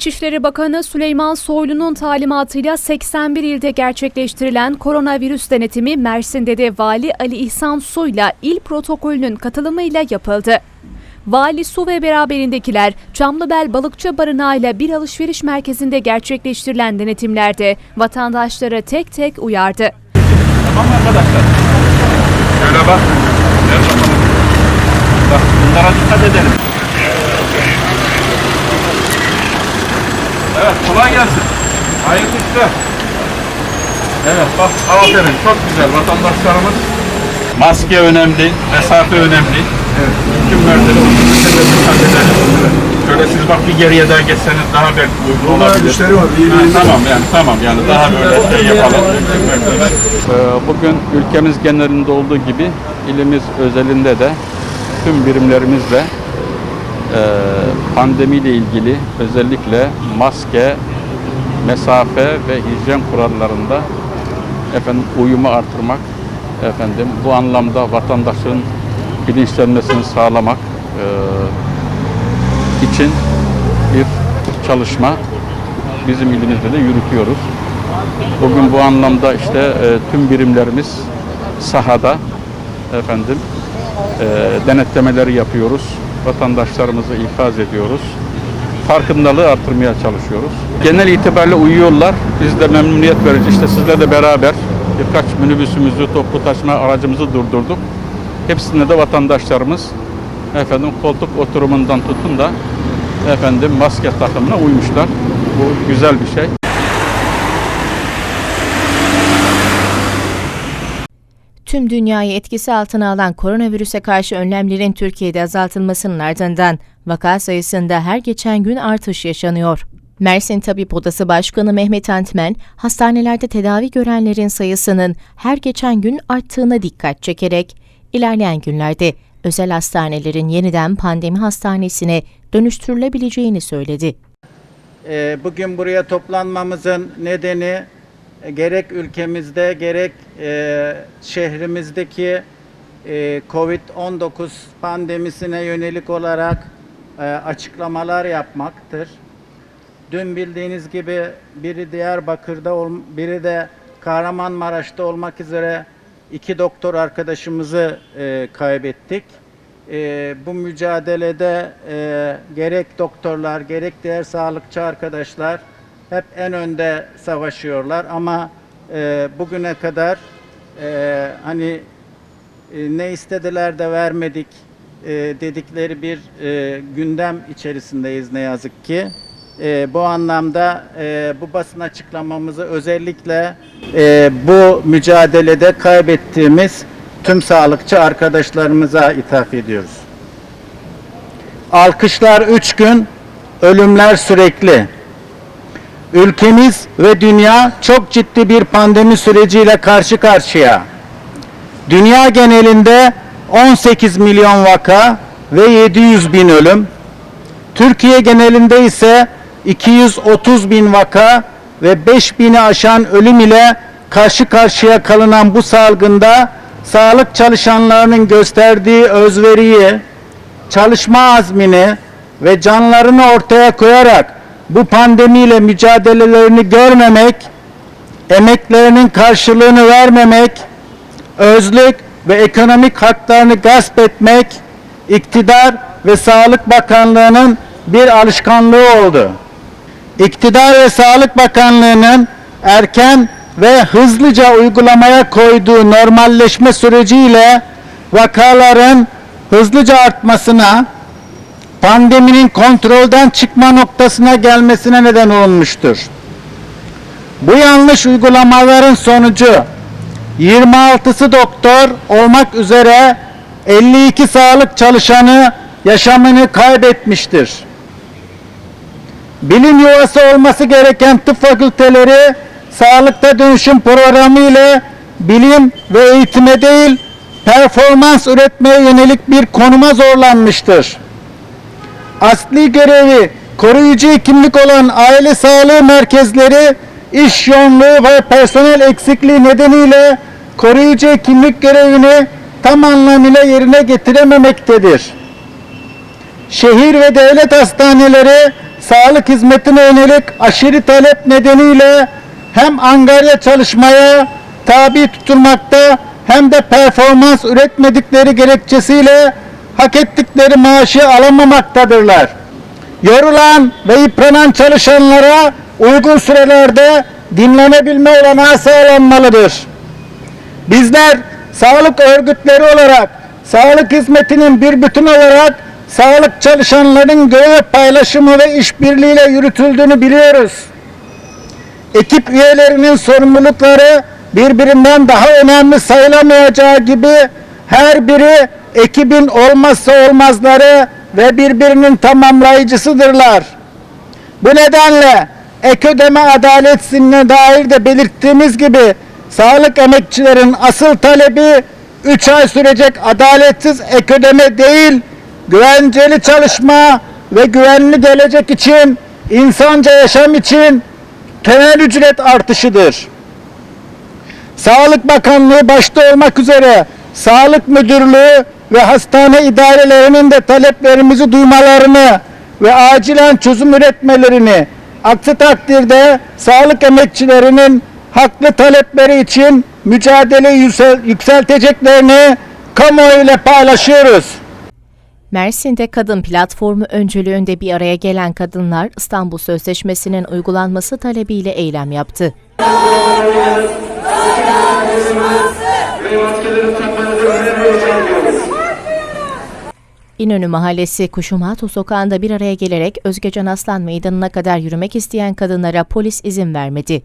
İçişleri Bakanı Süleyman Soylu'nun talimatıyla 81 ilde gerçekleştirilen koronavirüs denetimi Mersin'de de Vali Ali İhsan Su'yla il protokolünün katılımıyla yapıldı. Vali Su ve beraberindekiler Çamlıbel Balıkçı Barınağı'yla bir alışveriş merkezinde gerçekleştirilen denetimlerde vatandaşları tek tek uyardı. Tamam arkadaşlar? Bakalım. Bak bunlara dikkat edelim. Evet kolay gelsin. Hayırlı işler. Evet bak aferin çok güzel vatandaşlarımız. Maske önemli, mesafe önemli. Evet. Mümkün mertebe otobüse dikkat edelim. Evet. Şöyle siz bak bir geriye daha geçseniz daha belki uygun Bunlar olabilir. müşteri var, iyi Ha, tamam yani tamam yani daha böyle şey yapalım. Mümkün mertebe. Ee, Bugün ülkemiz genelinde olduğu gibi ilimiz özelinde de tüm birimlerimizle pandemiyle ilgili özellikle maske, mesafe ve hijyen kurallarında efendim uyumu artırmak efendim bu anlamda vatandaşın bilinçlenmesini sağlamak e, için bir çalışma bizim ilimizde de yürütüyoruz. Bugün bu anlamda işte e, tüm birimlerimiz sahada efendim e, denetlemeleri yapıyoruz. Vatandaşlarımızı ikaz ediyoruz. Farkındalığı artırmaya çalışıyoruz. Genel itibariyle uyuyorlar. Biz de memnuniyet verici işte sizle de beraber birkaç minibüsümüzü, toplu taşıma aracımızı durdurduk. Hepsinde de vatandaşlarımız efendim koltuk oturumundan tutun da efendim maske takımına uymuşlar. Bu güzel bir şey. Tüm dünyayı etkisi altına alan koronavirüse karşı önlemlerin Türkiye'de azaltılmasının ardından vaka sayısında her geçen gün artış yaşanıyor. Mersin Tabip Odası Başkanı Mehmet Antmen, hastanelerde tedavi görenlerin sayısının her geçen gün arttığına dikkat çekerek, ilerleyen günlerde özel hastanelerin yeniden pandemi hastanesine dönüştürülebileceğini söyledi. Ee, Bugün buraya toplanmamızın nedeni gerek ülkemizde gerek e, şehrimizdeki e, Covid-19 pandemisine yönelik olarak e, açıklamalar yapmaktır. Dün bildiğiniz gibi biri Diyarbakır'da, biri de Kahramanmaraş'ta olmak üzere iki doktor arkadaşımızı e, kaybettik. E, bu mücadelede e, gerek doktorlar gerek diğer sağlıkçı arkadaşlar hep en önde savaşıyorlar ama e, bugüne kadar e, hani e, ne istediler de vermedik e, dedikleri bir e, gündem içerisindeyiz ne yazık ki. E, bu anlamda e, bu basın açıklamamızı özellikle e, bu mücadelede kaybettiğimiz tüm sağlıkçı arkadaşlarımıza ithaf ediyoruz. Alkışlar üç gün, ölümler sürekli. Ülkemiz ve dünya çok ciddi bir pandemi süreciyle karşı karşıya. Dünya genelinde 18 milyon vaka ve 700 bin ölüm. Türkiye genelinde ise 230 bin vaka ve 5 bini aşan ölüm ile karşı karşıya kalınan bu salgında sağlık çalışanlarının gösterdiği özveriyi, çalışma azmini ve canlarını ortaya koyarak bu pandemiyle mücadelelerini görmemek, emeklerinin karşılığını vermemek, özlük ve ekonomik haklarını gasp etmek, iktidar ve Sağlık Bakanlığı'nın bir alışkanlığı oldu. İktidar ve Sağlık Bakanlığı'nın erken ve hızlıca uygulamaya koyduğu normalleşme süreciyle vakaların hızlıca artmasına, pandeminin kontrolden çıkma noktasına gelmesine neden olmuştur. Bu yanlış uygulamaların sonucu 26'sı doktor olmak üzere 52 sağlık çalışanı yaşamını kaybetmiştir. Bilim yuvası olması gereken tıp fakülteleri sağlıkta dönüşüm programı ile bilim ve eğitime değil performans üretmeye yönelik bir konuma zorlanmıştır. Asli görevi koruyucu hekimlik olan aile sağlığı merkezleri iş yoğunluğu ve personel eksikliği nedeniyle koruyucu hekimlik görevini tam anlamıyla yerine getirememektedir. Şehir ve devlet hastaneleri sağlık hizmetine yönelik aşırı talep nedeniyle hem angarya çalışmaya tabi tutulmakta hem de performans üretmedikleri gerekçesiyle hak ettikleri maaşı alamamaktadırlar. Yorulan ve yıpranan çalışanlara uygun sürelerde dinlenebilme olanağı sağlanmalıdır. Bizler sağlık örgütleri olarak sağlık hizmetinin bir bütün olarak sağlık çalışanlarının görev paylaşımı ve işbirliğiyle yürütüldüğünü biliyoruz. Ekip üyelerinin sorumlulukları birbirinden daha önemli sayılamayacağı gibi her biri ekibin olmazsa olmazları ve birbirinin tamamlayıcısıdırlar. Bu nedenle ek ödeme adaletsizliğine dair de belirttiğimiz gibi sağlık emekçilerin asıl talebi 3 ay sürecek adaletsiz ek ödeme değil, güvenceli çalışma ve güvenli gelecek için, insanca yaşam için temel ücret artışıdır. Sağlık Bakanlığı başta olmak üzere Sağlık Müdürlüğü ve hastane idarelerinin de taleplerimizi duymalarını ve acilen çözüm üretmelerini, aksi takdirde sağlık emekçilerinin haklı talepleri için mücadeleyi yüksel- yükselteceklerini kamuoyuyla paylaşıyoruz. Mersin'de kadın platformu öncülüğünde bir araya gelen kadınlar İstanbul Sözleşmesi'nin uygulanması talebiyle eylem yaptı. İnönü Mahallesi Kuşumatu Sokağı'nda bir araya gelerek Özgecan Aslan Meydanı'na kadar yürümek isteyen kadınlara polis izin vermedi.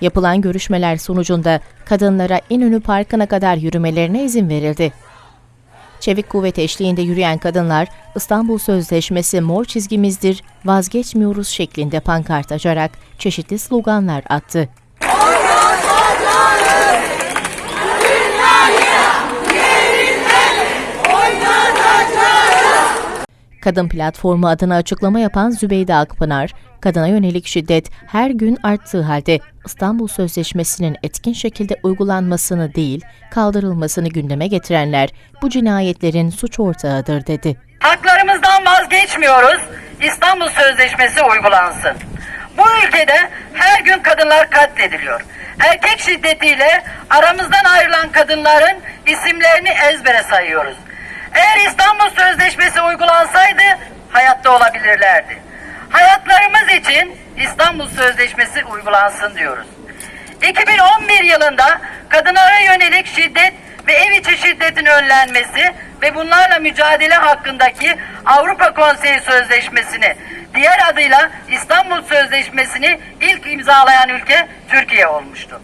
Yapılan görüşmeler sonucunda kadınlara İnönü Parkı'na kadar yürümelerine izin verildi. Çevik kuvvet eşliğinde yürüyen kadınlar İstanbul Sözleşmesi mor çizgimizdir, vazgeçmiyoruz şeklinde pankart açarak çeşitli sloganlar attı. Kadın Platformu adına açıklama yapan Zübeyde Akpınar, kadına yönelik şiddet her gün arttığı halde İstanbul Sözleşmesi'nin etkin şekilde uygulanmasını değil, kaldırılmasını gündeme getirenler bu cinayetlerin suç ortağıdır dedi. Haklarımızdan vazgeçmiyoruz. İstanbul Sözleşmesi uygulansın. Bu ülkede her gün kadınlar katlediliyor. Erkek şiddetiyle aramızdan ayrılan kadınların isimlerini ezbere sayıyoruz. Eğer İstanbul Sözleşmesi uygulansaydı hayatta olabilirlerdi. Hayatlarımız için İstanbul Sözleşmesi uygulansın diyoruz. 2011 yılında kadınlara yönelik şiddet ve ev içi şiddetin önlenmesi ve bunlarla mücadele hakkındaki Avrupa Konseyi Sözleşmesi'ni diğer adıyla İstanbul Sözleşmesi'ni ilk imzalayan ülke Türkiye olmuştu.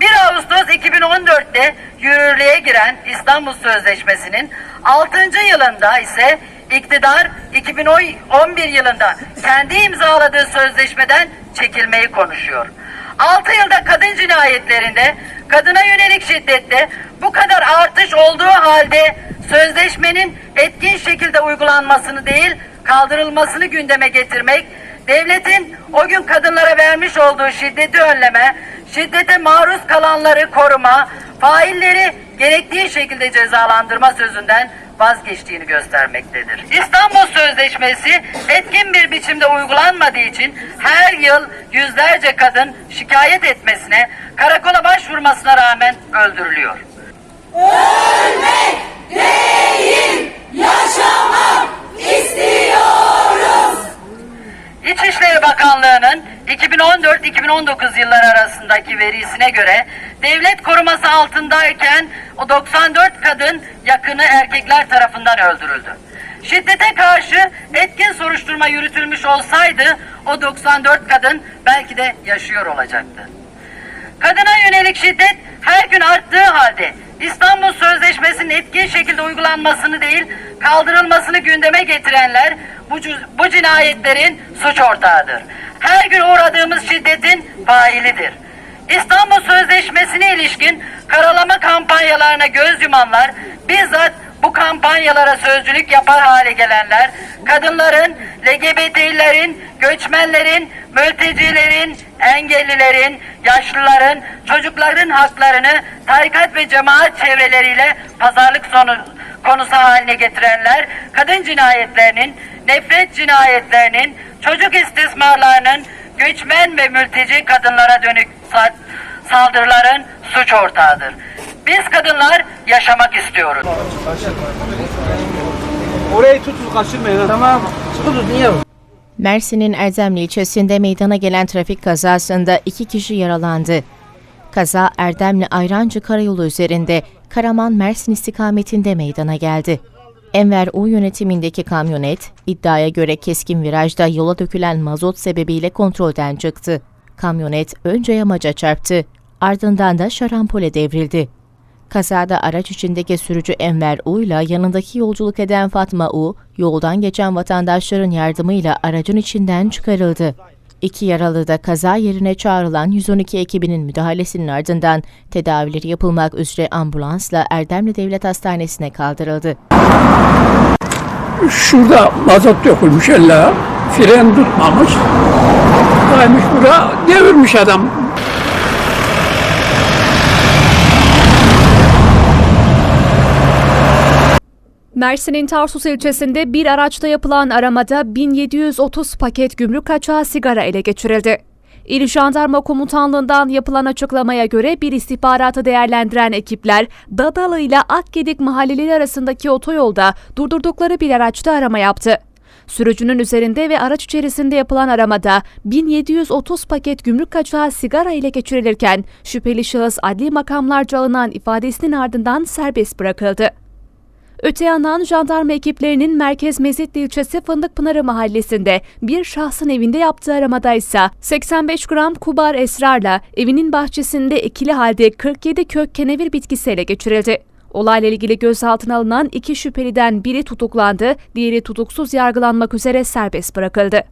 1 Ağustos 2014'te yürürlüğe giren İstanbul Sözleşmesi'nin 6. yılında ise iktidar 2011 yılında kendi imzaladığı sözleşmeden çekilmeyi konuşuyor. 6 yılda kadın cinayetlerinde, kadına yönelik şiddette bu kadar artış olduğu halde sözleşmenin etkin şekilde uygulanmasını değil, kaldırılmasını gündeme getirmek, devletin o gün kadınlara vermiş olduğu şiddeti önleme, şiddete maruz kalanları koruma, failleri gerektiği şekilde cezalandırma sözünden vazgeçtiğini göstermektedir. İstanbul Sözleşmesi etkin bir biçimde uygulanmadığı için her yıl yüzlerce kadın şikayet etmesine, karakola başvurmasına rağmen öldürülüyor. İçişleri Bakanlığı'nın 2014-2019 yılları arasındaki verisine göre devlet koruması altındayken o 94 kadın yakını erkekler tarafından öldürüldü. Şiddete karşı etkin soruşturma yürütülmüş olsaydı o 94 kadın belki de yaşıyor olacaktı. Kadına yönelik şiddet her gün arttığı halde İstanbul Sözleşmesi'nin etkin şekilde uygulanmasını değil kaldırılmasını gündeme getirenler bu, bu cinayetlerin suç ortağıdır. her gün uğradığımız şiddetin failidir. İstanbul Sözleşmesi'ne ilişkin karalama kampanyalarına göz yumanlar, bizzat bu kampanyalara sözcülük yapar hale gelenler, kadınların, LGBT'lilerin, göçmenlerin, mültecilerin, engellilerin, yaşlıların, çocukların haklarını tarikat ve cemaat çevreleriyle pazarlık sonu, konusu haline getirenler, kadın cinayetlerinin, nefret cinayetlerinin, çocuk istismarlarının, göçmen ve mülteci kadınlara dönük sa- saldırıların suç ortağıdır. Biz kadınlar yaşamak istiyoruz. Orayı tutun kaçırmayın. Tamam. Tutun niye? Mersin'in Erdemli ilçesinde meydana gelen trafik kazasında iki kişi yaralandı. Kaza Erdemli Ayrancı Karayolu üzerinde Karaman-Mersin istikametinde meydana geldi. Enver U yönetimindeki kamyonet, iddiaya göre keskin virajda yola dökülen mazot sebebiyle kontrolden çıktı. Kamyonet önce yamaca çarptı, ardından da şarampole devrildi. Kazada araç içindeki sürücü Enver U ile yanındaki yolculuk eden Fatma U, yoldan geçen vatandaşların yardımıyla aracın içinden çıkarıldı. İki yaralı da kaza yerine çağrılan 112 ekibinin müdahalesinin ardından tedavileri yapılmak üzere ambulansla Erdemli Devlet Hastanesi'ne kaldırıldı. Şurada mazot dökülmüş elle. Fren tutmamış. Kaymış bura devirmiş adam. Mersin'in Tarsus ilçesinde bir araçta yapılan aramada 1730 paket gümrük kaçağı sigara ele geçirildi. İl Jandarma Komutanlığı'ndan yapılan açıklamaya göre bir istihbaratı değerlendiren ekipler Dadalı ile Akgedik mahalleleri arasındaki otoyolda durdurdukları bir araçta arama yaptı. Sürücünün üzerinde ve araç içerisinde yapılan aramada 1730 paket gümrük kaçağı sigara ile geçirilirken şüpheli şahıs adli makamlarca alınan ifadesinin ardından serbest bırakıldı. Öte yandan jandarma ekiplerinin Merkez Mezitli ilçesi Fındıkpınarı mahallesinde bir şahsın evinde yaptığı aramada ise 85 gram kubar esrarla evinin bahçesinde ikili halde 47 kök kenevir bitkisi ele geçirildi. Olayla ilgili gözaltına alınan iki şüpheliden biri tutuklandı, diğeri tutuksuz yargılanmak üzere serbest bırakıldı.